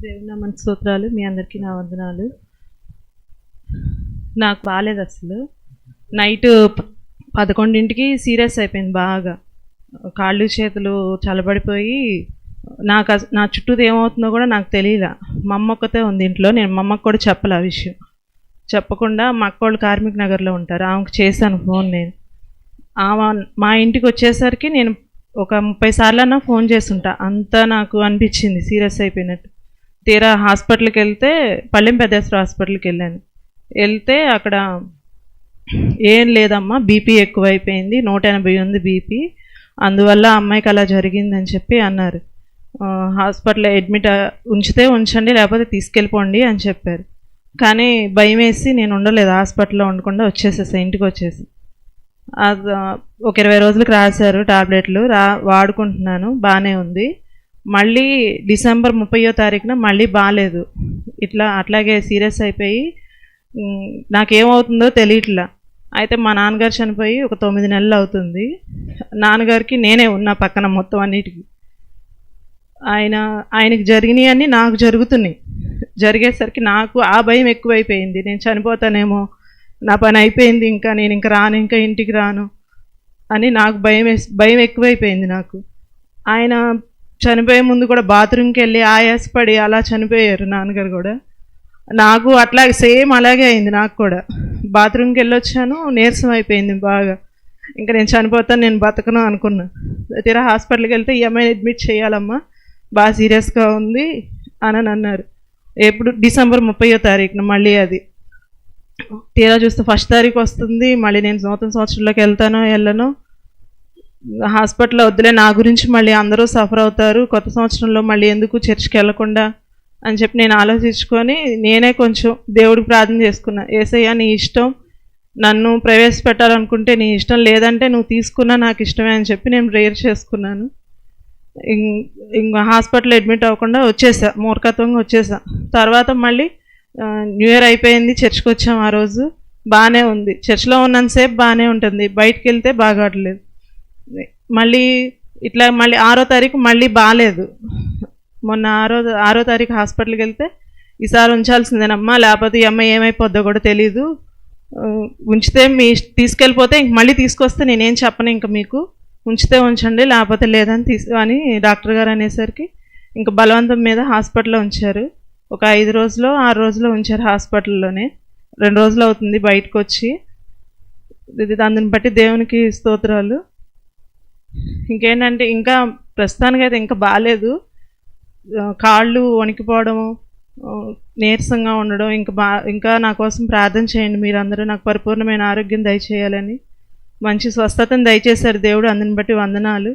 దేవునామన్ స్తోత్రాలు మీ అందరికీ నా వందనాలు. నాకు బాగాలేదు అసలు. నైట్ పదకొండింటికి సీరియస్ అయిపోయింది బాగా. కాళ్ళు చేతులు చల్లబడిపోయి నాకు నా చుట్టూది ఏమవుతుందో కూడా నాకు తెలియలే. మా అమ్మ ఒక్కతే ఉంది ఇంట్లో నేను మా అమ్మకు కూడా చెప్పలే ఆ విషయం. చెప్పకుండా మా అక్కోళ్ళు వాళ్ళు నగర్లో ఉంటారు. ఆమెకు చేశాను ఫోన్ నేను. ఆమె మా ఇంటికి వచ్చేసరికి నేను ఒక ముప్పై సార్లన్నా ఫోన్ చేస్తుంటా. అంతా నాకు అనిపించింది సీరియస్ అయిపోయినట్టు. తీరా హాస్పిటల్కి వెళ్తే పళ్ళెం పెద్దేశ్వర హాస్పిటల్కి వెళ్ళాను. వెళ్తే అక్కడ ఏం లేదమ్మా బీపీ ఎక్కువైపోయింది నూట ఎనభై ఉంది బీపీ. అందువల్ల అమ్మాయికి అలా జరిగిందని చెప్పి అన్నారు. హాస్పిటల్ హాస్పిటల్లో అడ్మిట్ ఉంచితే ఉంచండి లేకపోతే తీసుకెళ్ళిపోండి అని చెప్పారు. కానీ భయం వేసి నేను ఉండలేదు హాస్పిటల్లో ఉండకుండా వచ్చేసేసా ఇంటికి వచ్చేసి. అది ఒక ఇరవై రోజులకు రాశారు టాబ్లెట్లు రా వాడుకుంటున్నాను బాగానే ఉంది. మళ్ళీ డిసెంబర్ ముప్పయో తారీఖున మళ్ళీ బాగాలేదు ఇట్లా అట్లాగే సీరియస్ అయిపోయి నాకేమవుతుందో తెలియట్లా. అయితే మా నాన్నగారు చనిపోయి ఒక తొమ్మిది నెలలు అవుతుంది. నాన్నగారికి నేనే ఉన్నా పక్కన మొత్తం అన్నిటికీ. ఆయన ఆయనకి జరిగినాయన్నీ నాకు జరుగుతున్నాయి. జరిగేసరికి నాకు ఆ భయం ఎక్కువైపోయింది. నేను చనిపోతానేమో నా పని అయిపోయింది ఇంకా నేను ఇంకా రాను ఇంకా ఇంటికి రాను అని నాకు భయం భయం ఎక్కువైపోయింది నాకు. ఆయన చనిపోయే ముందు కూడా బాత్రూమ్కి వెళ్ళి ఆయాసపడి అలా చనిపోయారు నాన్నగారు కూడా. నాకు అట్లా సేమ్ అలాగే అయింది నాకు కూడా. బాత్రూమ్కి వెళ్ళొచ్చాను నీరసం అయిపోయింది బాగా. ఇంకా నేను చనిపోతాను నేను బతకను అనుకున్నా. తీరా హాస్పిటల్కి వెళ్తే ఈ అమ్మాయిని అడ్మిట్ చేయాలమ్మా బాగా సీరియస్గా ఉంది అని అన్నారు. ఎప్పుడు డిసెంబర్ ముప్పయో తారీఖున మళ్ళీ అది. తీరా చూస్తే ఫస్ట్ తారీఖు వస్తుంది మళ్ళీ నేను నూతన సంవత్సరంలోకి వెళ్తానో వెళ్ళను హాస్పిటల్ వద్దులే నా గురించి మళ్ళీ అందరూ సఫర్ అవుతారు కొత్త సంవత్సరంలో మళ్ళీ ఎందుకు చర్చికి వెళ్ళకుండా అని చెప్పి నేను ఆలోచించుకొని నేనే కొంచెం దేవుడికి ప్రార్థన చేసుకున్నా. ఏసయ్యా నీ ఇష్టం నన్ను ప్రవేశపెట్టాలనుకుంటే నీ ఇష్టం లేదంటే నువ్వు తీసుకున్నా నాకు ఇష్టమే అని చెప్పి నేను ప్రేయర్ చేసుకున్నాను. ఇంకా హాస్పిటల్ అడ్మిట్ అవ్వకుండా వచ్చేసా మూర్ఖత్వంగా వచ్చేసా. తర్వాత మళ్ళీ న్యూ ఇయర్ అయిపోయింది చర్చ్కి వచ్చాం ఆ రోజు. బాగానే ఉంది. చర్చ్లో ఉన్నంతసేపు బాగానే ఉంటుంది. బయటకు వెళ్తే బాగాట్లేదు మళ్ళీ ఇట్లా మళ్ళీ ఆరో తారీఖు మళ్ళీ బాగాలేదు మొన్న ఆరో ఆరో తారీఖు హాస్పిటల్కి వెళ్తే ఈసారి ఉంచాల్సిందేనమ్మా లేకపోతే ఈ అమ్మాయి ఏమైపోద్దో కూడా తెలీదు. ఉంచితే మీ తీసుకెళ్ళిపోతే ఇంక మళ్ళీ తీసుకొస్తే నేనేం చెప్పను ఇంక మీకు. ఉంచితే ఉంచండి లేకపోతే లేదని తీసు అని డాక్టర్ గారు అనేసరికి ఇంకా బలవంతం మీద హాస్పిటల్లో ఉంచారు. ఒక ఐదు రోజులు ఆరు రోజులు ఉంచారు హాస్పిటల్లోనే. రెండు రోజులు అవుతుంది బయటకు వచ్చి ఇది దాన్ని బట్టి దేవునికి స్తోత్రాలు. ఇంకేంటంటే ఇంకా ప్రస్తుతానికైతే ఇంకా బాగాలేదు కాళ్ళు వణికిపోవడము నీరసంగా ఉండడం ఇంకా బా ఇంకా నా కోసం ప్రార్థన చేయండి మీరందరూ. నాకు పరిపూర్ణమైన ఆరోగ్యం దయచేయాలని మంచి స్వస్థతను దయచేశారు దేవుడు. అందుని బట్టి వందనాలు.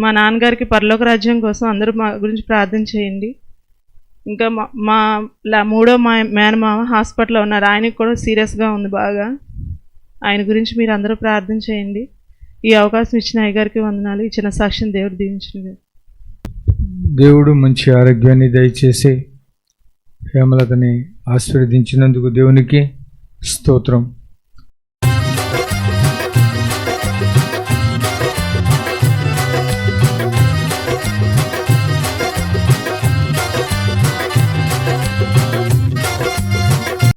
మా నాన్నగారికి పరలోక రాజ్యం కోసం అందరూ మా గురించి ప్రార్థన చేయండి. ఇంకా మా మా మూడో మా మేనమామ హాస్పిటల్లో ఉన్నారు. ఆయనకి కూడా సీరియస్గా ఉంది బాగా. ఆయన గురించి మీరు అందరూ ప్రార్థన చేయండి. ఈ అవకాశం ఇచ్చిన అయ్యగారికి వందనాలు. ఇచ్చిన సాక్ష్యం దేవుడు దీవించిన దేవుడు మంచి ఆరోగ్యాన్ని దయచేసి హేమలతని ఆశీర్వదించినందుకు దేవునికి స్తోత్రం.